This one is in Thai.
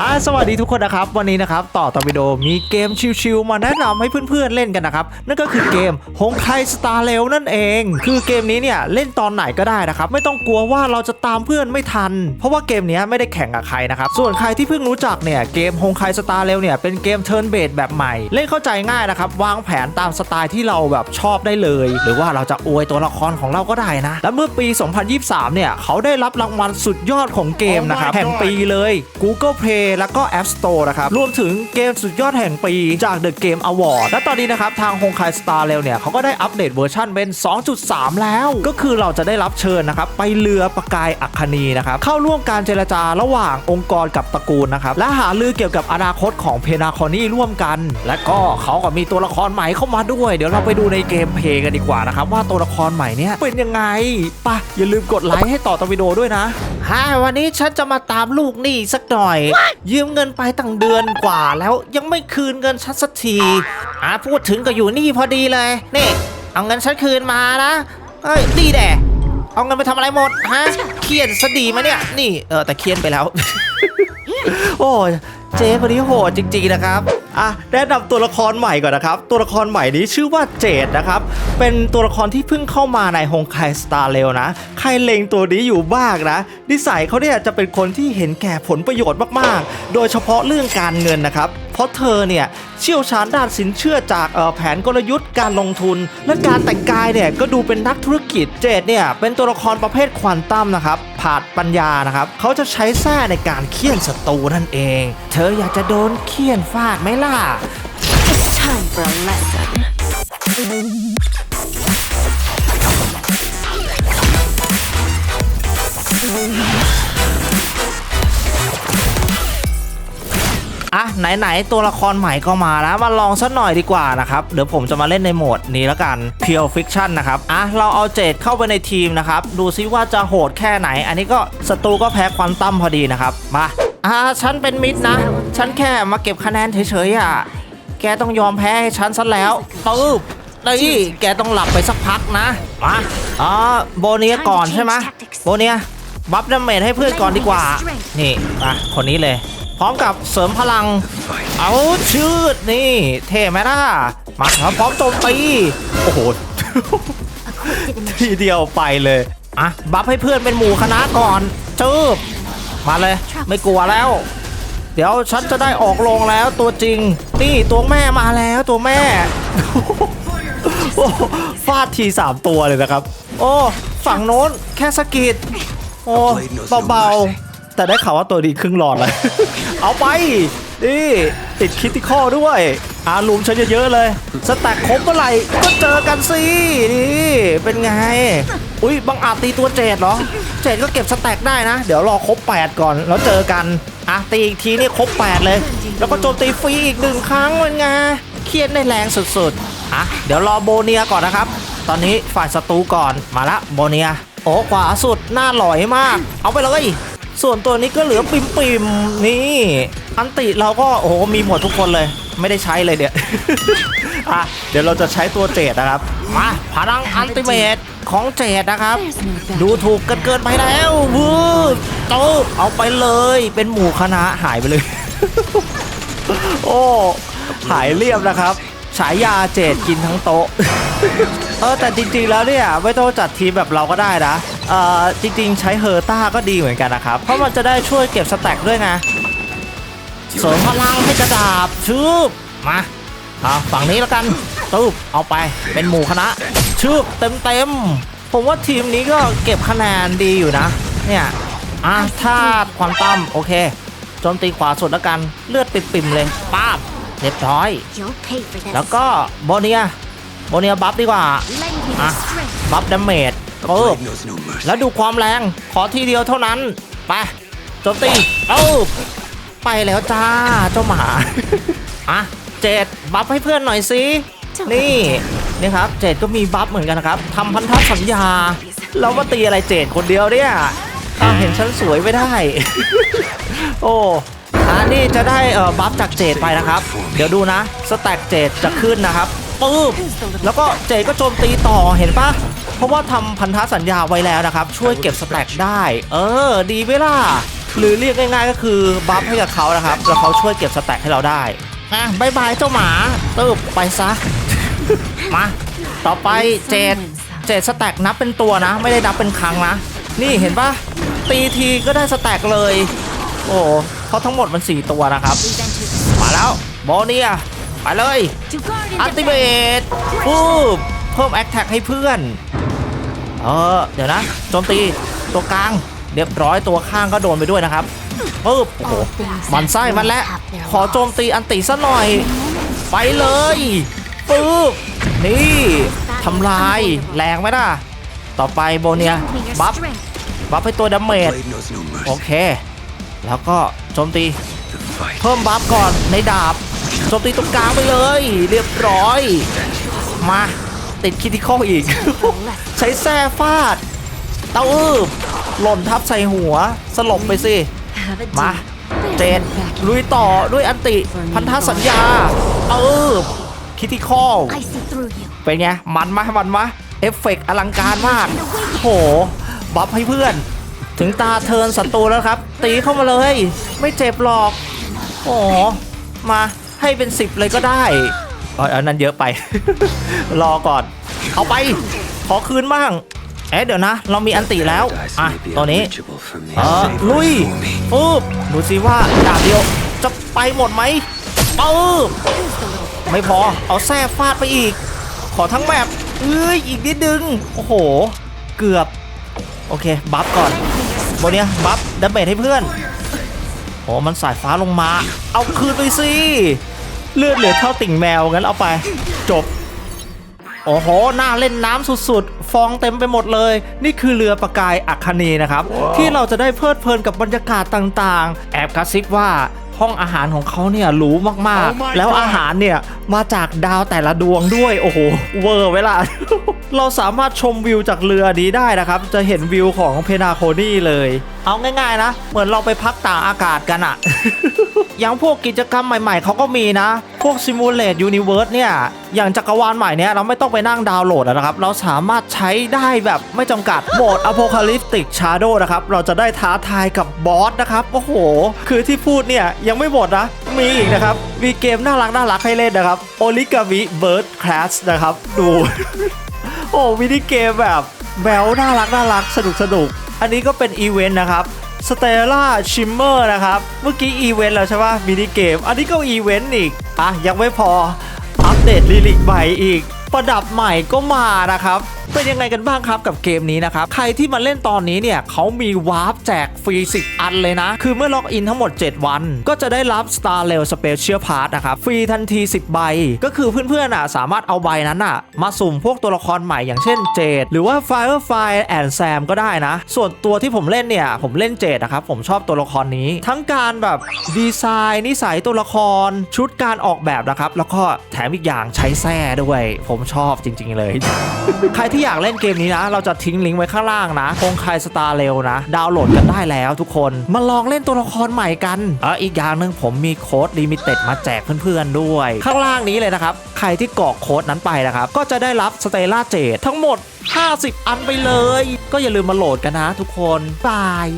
ฮายสวัสดีทุกคนนะครับ วันนี้นะครับ ต่อตอวิโดมีเกมชิวๆมาแนะนำให้เพื่อนๆเล่นกันนะครับ นั่นก็คือเกมฮงไคสตาร์เรลนั่นเอง คือเกมนี้เนี่ยเล่นตอนไหนก็ได้นะครับ ไม่ต้องกลัวว่าเราจะตามเพื่อนไม่ทัน เพราะว่าเกมเนี้ยไม่ได้แข่งกับใครนะครับ ส่วนใครที่เพิ่งรู้จักเนี่ยเกมฮงไคสตาร์เรลเนี่ยเป็นเกมเทิร์นเบสแบบใหม่ เล่นเข้าใจง่ายนะครับวางแผนตามสไตล์ที่เราแบบชอบได้เลย หรือว่าเราจะอวยตัวละครของเราก็ได้นะและเมื่อปี 2023 เนี่ยเขาได้รับรางวัลสุดยอดของเกมนะครับ Oh my แห่งปีเลย Google Play แล้วก็ App Store นะครับ รวมถึงเกมสุดยอดแห่งปีจาก The Game Award และตอนนี้นะครับ ทาง Honkai Star Rail เนี่ยเขาก็ได้อัปเดตเวอร์ชันเป็น 2.3 แล้ว ก็คือเราจะได้รับเชิญนะครับ ไปเรือประกายอัคนีนะครับ เข้าร่วมการเจรจาระหว่างองค์กรกับตระกูลนะครับ และหาลือเกี่ยวกับอนาคตของเพนาคอนี่ร่วมกัน และก็เขาก็มีตัวละครใหม่เข้ามาด้วย เดี๋ยวเราไปดูในเกมเพย์กันดีกว่านะครับว่าตัวละครใหม่เนี่ยเป็นยังไงปะอย่าลืมกดไลค์ให้ต่อตวิดีโอด้วยนะ ฮ่าวันนี้ฉันจะมาตามลูกหนี้สักหน่อย ยืมเงินไปตั้งเดือนกว่าแล้วยังไม่คืนเงินฉันสักทีอ่าพูดถึงก็อยู่นี่พอดีเลย นี่ เอาเงินฉันคืนมานะเฮ้ยดีแด่ เอาเงินไปทำอะไรหมดฮะเครียดซะดีมาเนี่ย นี่เออแต่เครียดไปแล้ว โอ้ยเจ๊คนนี้โหดจริงๆนะครับอะแนะนำตัวละครใหม่ก่อนนะครับ ตัวละครใหม่นี้ชื่อว่าเจดนะครับ เป็นตัวละครที่เพิ่งเข้ามาในฮงไคสตาร์เรลนะ ใครเลงตัวนี้อยู่บ้างนะ นิสัยเขาเนี่ยจะเป็นคนที่เห็นแก่ผลประโยชน์มากๆ โดยเฉพาะเรื่องการเงินนะครับ เพราะเธอเนี่ยเชี่ยวชาญด้านสินเชื่อจากแผนกลยุทธ์การลงทุน และการแต่งกายเนี่ยก็ดูเป็นนักธุรกิจเจดเนี่ยเป็นตัวละครประเภทควอนตัมนะครับผาดปัญญานะครับเขาจะใช้แส้ในการเคี่ยนศัตรูนั่นเอง เธออยากจะโดนเคี่ยนฟาดไหมล่ะ It's time for a lesson. อ่ะไหนๆตัวละครใหม่ก็มาแล้วมาลองสักหน่อยดีกว่านะครับเดี๋ยวผมจะมาเล่นในโหมดนี้แล้วกัน Pure Fiction นะครับอะเราเอาเจดเข้าไปในทีมนะครับดูซิว่าจะโหดแค่ไหน อันนี้ก็ศัตรูก็แพ้ควอนตัมพอดีนะครับมาอะฉันเป็นมิดนะ ฉันแค่มาเก็บคะแนนเฉยๆอะแกต้องยอมแพ้ให้ฉันซะแล้วปึ๊บนี่แกต้องหลับไปสักพักนะมาอ๋อโบเนียก่อนใช่ไหมโบเนียบัฟดาเมจให้เพื่อนก่อนดีกว่า นี่อะคนนี้เลย ร้อมกับเสริมพลัง เอาชืดนี่ เท่ไหมล่ะ มาพร้อมโจมตี โอ้โห ทีเดียวไปเลย อะ บัฟให้เพื่อนเป็นหมู่คณะก่อนจืบมาเลย ไม่กลัวแล้ว เดี๋ยวฉันจะได้ออกโรงแล้วตัวจริง นี่ตัวแม่มาแล้วตัวแม่ฟาดทีสามตัวเลยนะครับ โอ้ ฝั่งโน้นแค่สกิดโอ้เบาๆ แต่ได้ข่าวว่าตัวดีครึ่งหลอดเลย เอาไป นี่ติดคิติคอด้วย อารุมฉันเยอะๆเลย สแต็กครบเมื่อไหร่ ก็เจอกันสิ นี่ เป็นไง อุ้ยบังอาจตีตัวเจดเหรอ เจดก็เก็บสแต็กได้นะ เดี๋ยวรอครบ 8 ก่อน แล้วเจอกัน อะ ตีอีกทีนี่ครบ 8 เลย แล้วก็โจมตีฟรีอีกหนึ่งครั้งเป็นไง เครียดได้แรงสุดๆ อะ เดี๋ยวรอโบเนียก่อนนะครับ ตอนนี้ฝ่ายศัตรูก่อน มาละโบเนีย โอ้ขวาสุดหน้าหลอยมาก เอาไปเลย ส่วนตัวนี้ก็เหลือปิมปิมๆนี่อันติเราก็โอ้โหมีหมดทุกคนเลย ไม่ได้ใช้เลยเดี๋ยวอะเดี๋ยวเราจะใช้ตัวเจดนะครับมาพลังอันติเมตของเจดนะครับ ดูถูกเกินเกินไปแล้ววืบโตเอาไปเลย เป็นหมู่คณะหายไปเลย โอ้หายเรียบนะครับฉายาเจดกินทั้งโต๊ะ เออแต่จริงๆแล้วเนี่ย ไม่ต้องจัดทีมแบบเราก็ได้นะ จริงๆ ใช้เฮอร์ต้าก็ดีเหมือนกันนะครับ เพราะมันจะได้ช่วยเก็บสแต็กด้วยไงเสริมพลังให้กระดาบชืบมาเอาฝั่งนี้แล้วกันตูบเอาไปเป็นหมู่คณะชืบเต็มเต็มๆผมว่าทีมนี้ก็เก็บคะแนนดีอยู่นะ เนี่ยอะถ้าความตั้มโอเคโจมตีขวาสุดแล้วกันเลือดปิ่มๆเลยป้าบเรียบร้อย You'll pay for this. แล้วก็โบเนียโบเนียบัฟดีกว่า Lend me อะ the strength. บัฟดาเมจ ปึ๊บ knows no mercy. แล้วดูความแรงขอทีเดียวเท่านั้น ไปโจมตีเอ้าไปแล้วจ้าเจ้าหมาอะเจดบัฟให้เพื่อนหน่อยสินี่นี่ครับเจดก็มีบัฟเหมือนกันนะครับทำพันธสัญญา แล้วมาตีอะไรเจดคนเดียวเนี่ยอ้าวเห็นฉันสวยไม่ได้ โอ้อันนี้จะได้เอ่อบัฟจากเจดไปนะครับ เดี๋ยวดูนะ สแต็กเจดจะขึ้นนะครับปึ๊บแล้วก็เจดก็โจมตีต่อเห็นปะเพ ราะว่าทำพันธสัญญาไว้แล้วนะครับ ช่วยเก็บสแต็กได้ เออ ดีไหมล่ะหรือเรียกง่ายๆก็คือบัฟให้กับเขานะครับ แล้วเขาช่วยเก็บสแต็กให้เราได้อะบายบายเจ้าหมาตึบไปซะ มา ต่อไปเจดเจดสแต็กนับเป็นตัวนะ ไม่ได้นับเป็นครั้งนะ นี่เห็นปะตีทีก็ได้สแต็กเลย โอ้เพราะทั้งหมดมัน 4 ตัวนะครับ มาแล้วโบเนียไปเลยอัลติเมตปุ๊บเพิ่มแอคแท็กให้เพื่อน เออเดี๋ยวนะโจมตีตัวกลางเรียบร้อยตัวข้างก็โดนไปด้วยนะครับปุ๊บโอ้โหมันไส้มันแล้วขอโจมตีอันติซะหน่อย ไปเลยปุ๊บนี่ทำลายแรงไหมล่ะ ต่อไปโบเนียบัฟบัฟให้ตัวดาเมจโอเค แล้วก็โจมตี เพิ่มบัฟก่อนในดาบโจมตีตรงกลางไปเลย เรียบร้อย มา ติดคิติคอลอีก For less. ใช้แส้ฟาด เต้าอืบหล่นทับใส่หัว สลบไปสิ Have a มา deal. เจดลุยต่อด้วยอันติ พันธสัญญา เออคิติคอล I see through you. เป็นไง มันมะมันมะเอฟเฟกต์อลังการมากโห บัฟให้เพื่อน ถึงตาเทิร์นศัตรูแล้วครับ ตีเข้ามาเลย ไม่เจ็บหรอก โอ้มาให้เป็นสิบเลยก็ได้เอยอันนั้นเยอะไป รอก่อน เอาไป ขอคืนบ้าง เอ๊ะเดี๋ยวนะ เรามีอันติแล้ว อะตัวนี้เออลุยปุ๊บดูสิว่าดาบเดียวจะไปหมดไหมปุ๊บไม่พอ เอาแส้ฟาดไปอีก ขอทั้งแมปเอ้ยอีกนิดนึง โอ้โห เกือบ โอเค บัฟก่อนโบเนี้ยบัฟดับเบิลให้เพื่อนโอ้มันสายฟ้าลงมา เอาคืนไปสิ เลือดเหลือเท่าติ่งแมวงั้นเอาไป จบ โอ้โหน่าเล่นน้ำสุดๆ ฟองเต็มไปหมดเลย นี่คือเรือประกายอัคคณีนะครับ ที่เราจะได้เพลิดเพลินกับบรรยากาศต่างๆ แอบกระซิบว่าห้องอาหารของเขาเนี่ยหรูมากๆแล้วอาหารเนี่ยมาจากดาวแต่ละดวงด้วย โอ้โห เวอร์เวลา เราสามารถชมวิวจากเรือนี้ได้นะครับ จะเห็นวิวของเพนาโคนี่เลยเอาง่ายๆนะ เหมือนเราไปพักต่างอากาศกันอะอย่างพวกกิจกรรมใหม่ๆ เขาก็มีนะ พวก Simulate Universe เนี่ย อย่างจักรวาลใหม่เนี่ย เราไม่ต้องไปนั่งดาวน์โหลดอะนะครับ เราสามารถใช้ได้แบบไม่จำกัดโหมด Apocalyptic Shadow นะครับ เราจะได้ท้าทายกับบอสนะครับ โอ้โห คือที่พูดเนี่ย ยังไม่หมดนะ มีอีกนะครับ มีเกมน่ารักน่ารักให้เล่นนะครับ Origami Bird Class นะครับ ดู โอ้มินิเกมแบบแบลน่ารักน่ารักสนุกสนุก อันนี้ก็เป็นอีเวนต์นะครับสเตล่าชิมเมอร์นะครับ เมื่อกี้อีเวนต์แล้วใช่ปะมินิเกม อันนี้ก็อีเวนต์อีก อะ ยังไม่พอ อัปเดตลิลิกใหม่อีก ประดับใหม่ก็มานะครับ เป็นยังไงกันบ้างครับกับเกมนี้นะครับ ใครที่มาเล่นตอนนี้เนี่ยเขามีวาร์ปแจกฟรี 10 อันเลยนะ คือเมื่อล็อกอินทั้งหมด 7 วัน ก็จะได้รับ Star Rail Special Pass นะครับ ฟรีทันที 10 ใบ ก็คือเพื่อนๆอะสามารถเอาใบนั้นอะ มาสุ่มพวกตัวละครใหม่อย่างเช่นเจดหรือว่า Firefly and Sam ก็ได้นะ ส่วนตัวที่ผมเล่นเนี่ย ผมเล่นเจดนะครับผมชอบตัวละครนี้ ทั้งการแบบดีไซน์นิสัยตัวละครชุดการออกแบบนะครับแล้วก็แถมอีกอย่างใช้แส้ด้วย ผมชอบจริง ๆ เลย ใครที่อยากเล่นเกมนี้นะ เราจะทิ้งลิงก์ไว้ข้างล่างนะคงใครสตาร์เร็วนะ ดาวน์โหลดกันได้แล้วทุกคน มาลองเล่นตัวละครใหม่กันเอออีกอย่างหนึ่งผมมีโค้ดลิมิเต็ดมาแจกเพื่อนๆด้วย ข้างล่างนี้เลยนะครับ ใครที่กรอกโค้ดนั้นไปนะครับ ก็จะได้รับสเตล่าเจดทั้งหมด 50 อันไปเลย ก็อย่าลืมมาโหลดกันนะทุกคนบาย